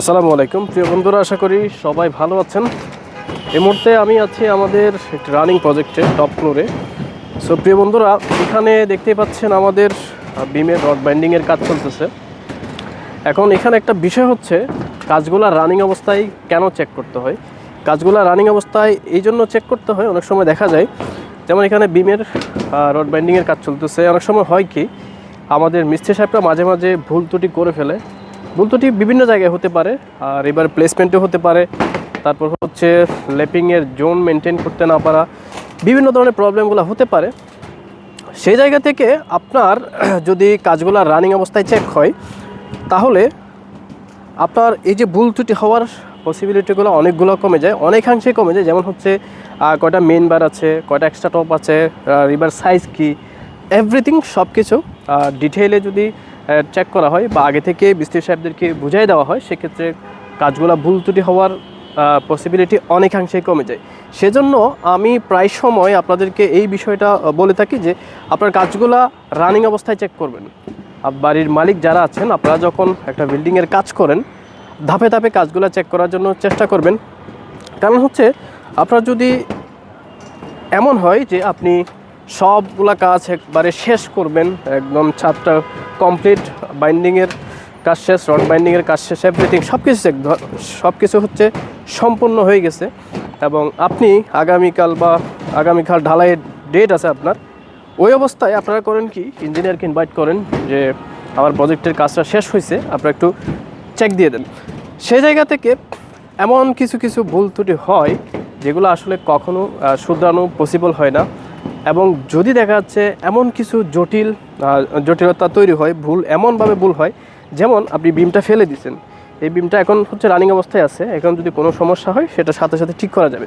আসসালামু আলাইকুম। প্রিয় বন্ধুরা, আশা করি সবাই ভালো আছেন। এই মুহূর্তে আমি আছি আমাদের একটি রানিং প্রজেক্টে, টপ ফ্লোরে। সো প্রিয় বন্ধুরা, এখানে দেখতেই পাচ্ছেন আমাদের বিমের রড বাইন্ডিংয়ের কাজ চলতেছে। এখন এখানে একটা বিষয় হচ্ছে, কাজগুলো রানিং অবস্থায় কেন চেক করতে হয়? কাজগুলো রানিং অবস্থায় এই জন্য চেক করতে হয়, অনেক সময় দেখা যায়, যেমন এখানে বিমের রড বাইন্ডিংয়ের কাজ চলতেছে। অনেক সময় হয় কি, আমাদের মিস্ত্রি সাহেবরা মাঝে মাঝে ভুল ত্রুটি করে ফেলে ভুল বিভিন্ন জায়গায় হতে পারে, আর এবার প্লেসমেন্টও হতে পারে। তারপর হচ্ছে লেপিংয়ের জোন মেনটেন করতে না পারা, বিভিন্ন ধরনের প্রবলেমগুলো হতে পারে। সেই জায়গা থেকে আপনার যদি কাজগুলো রানিং অবস্থায় চেক হয়, তাহলে আপনার এই যে ভুল ত্রুটি হওয়ার পসিবিলিটিগুলো অনেকগুলো কমে যায় অনেকাংশে কমে যায়। যেমন হচ্ছে কয়টা মেন বার আছে, কয়টা এক্সট্রা টপ আছে রিভার সাইজ কি এভরিথিং সব কিছু ডিটেইলে যদি চেক করা হয় বা আগে থেকে মিস্ত্রি সাহেবদেরকে বুঝাই দেওয়া হয়, সেক্ষেত্রে কাজগুলো ভুল ত্রুটি হওয়ার পসিবিলিটি অনেকাংশেই কমে যায়। সেজন্য আমি প্রায় সময় আপনাদেরকে এই বিষয়টা বলে থাকি যে আপনার কাজগুলা রানিং অবস্থায় চেক করবেন। বাড়ির মালিক যারা আছেন, আপনারা যখন একটা বিল্ডিংয়ের কাজ করেন, ধাপে ধাপে কাজগুলো চেক করার জন্য চেষ্টা করবেন। কারণ হচ্ছে, আপনার যদি এমন হয় যে আপনি সবগুলা কাজ একবারে শেষ করবেন। একদম ছাদটা কমপ্লিট, বাইন্ডিংয়ের কাজ শেষ, রড বাইন্ডিংয়ের কাজ শেষ এভরিথিং সব কিছু সব কিছু হচ্ছে সম্পূর্ণ হয়ে গেছে। এবং আপনি আগামীকাল বা আগামীকাল ঢালাইয়ের ডেট আছে আপনার, ওই অবস্থায় আপনারা করেন কি ইঞ্জিনিয়ারকে ইনভাইট করেন যে আমার প্রজেক্টের কাজটা শেষ হয়েছে, আপনারা একটু চেক দিয়ে দেন। সেই জায়গা থেকে এমন কিছু কিছু ভুল ত্রুটি হয়, যেগুলো আসলে কখনো শুধরানো পসিবল হয় না। এবং যদি দেখা যাচ্ছে এমন কিছু জটিল জটিলতা তৈরি হয়, ভুল, এমনভাবে ভুল হয়, যেমন আপনি বিমটা ফেলে দিচ্ছেন এই বিমটা এখন হচ্ছে রানিং অবস্থায় আছে, এখন যদি কোনো সমস্যা হয়, সেটা সাথে সাথে ঠিক করা যাবে।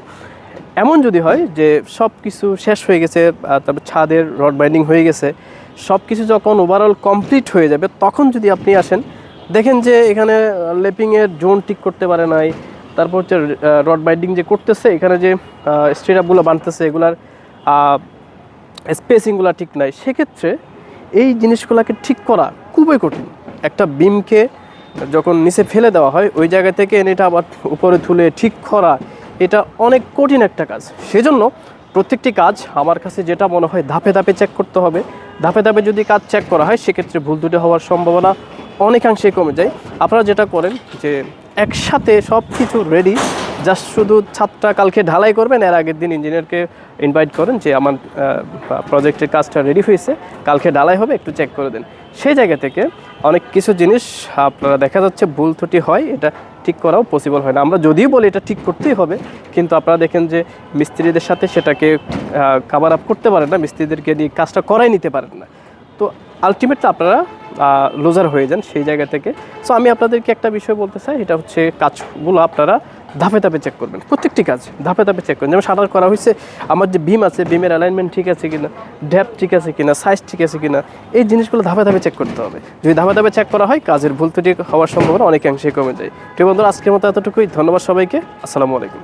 এমন যদি হয় যে সব কিছু শেষ হয়ে গেছে তারপর ছাদের রড বাইন্ডিং হয়ে গেছে সব কিছু যখন ওভারঅল কমপ্লিট হয়ে যাবে, তখন যদি আপনি আসেন, দেখেন যে এখানে লেপিংয়ের জোন ঠিক করতে পারে নাই, তারপর হচ্ছে রড বাইন্ডিং যে করতেছে, এখানে যে স্ট্রেটআপগুলো বানতেছে এগুলার স্পেসিংগুলো ঠিক নাই। সেক্ষেত্রে এই জিনিসগুলোকে ঠিক করা খুবই কঠিন। একটা বিমকে যখন নিচে ফেলে দেওয়া হয়, ওই জায়গা থেকে এনে এটা আবার উপরে তুলে ঠিক করা, এটা অনেক কঠিন একটা কাজ। সেজন্য প্রত্যেকটি কাজ আমার কাছে যেটা মনে হয় ধাপে ধাপে চেক করতে হবে। ধাপে ধাপে যদি কাজ চেক করা হয়, সেক্ষেত্রে ভুল ত্রুটি হওয়ার সম্ভাবনা অনেকাংশে কমে যায়। আপনারা যেটা করেন যে একসাথে সব কিছু রেডি জাস্ট শুধু ছাদটা কালকে ঢালাই করবেন, এর আগের দিন ইঞ্জিনিয়ারকে ইনভাইট করেন যে আমার প্রজেক্টের কাজটা রেডি হয়েছে, কালকে ঢালাই হবে, একটু চেক করে দেন। সেই জায়গা থেকে অনেক কিছু জিনিস আপনারা দেখা যাচ্ছে ভুল ত্রুটি হয়, এটা ঠিক করাও পসিবল হয় না। আমরা যদিও বলি এটা ঠিক করতেই হবে, কিন্তু আপনারা দেখেন যে মিস্ত্রিদের সাথে সেটাকে কাভার আপ করতে পারেন না, মিস্ত্রিদেরকে দিয়ে কাজটা করাই নিতে পারেন না। তো আলটিমেটলি আপনারা লুজার হয়ে যান সেই জায়গা থেকে। সো আমি আপনাদেরকে একটা বিষয় বলতে চাই, এটা হচ্ছে কাজগুলো আপনারা ধাপে ধাপে চেক করবেন। প্রত্যেকটি কাজ ধাপে ধাপে চেক করবেন। যেমন সাঁতার করা হয়েছে, আমার যে বিম আছে বিমের অ্যালাইনমেন্ট ঠিক আছে কিনা ড্যাপ ঠিক আছে কিনা সাইজ ঠিক আছে কিনা, এই জিনিসগুলো ধাপে ধাপে চেক করতে হবে। যদি ধাপে ধাপে চেক করা হয়, কাজের ভুল ত্রুটি হওয়ার সম্ভাবনা অনেকাংশেই কমে যায়। প্রিয় বন্ধুরা, আজকের মতো এতটুকুই। ধন্যবাদ সবাইকে। আসসালামু আলাইকুম।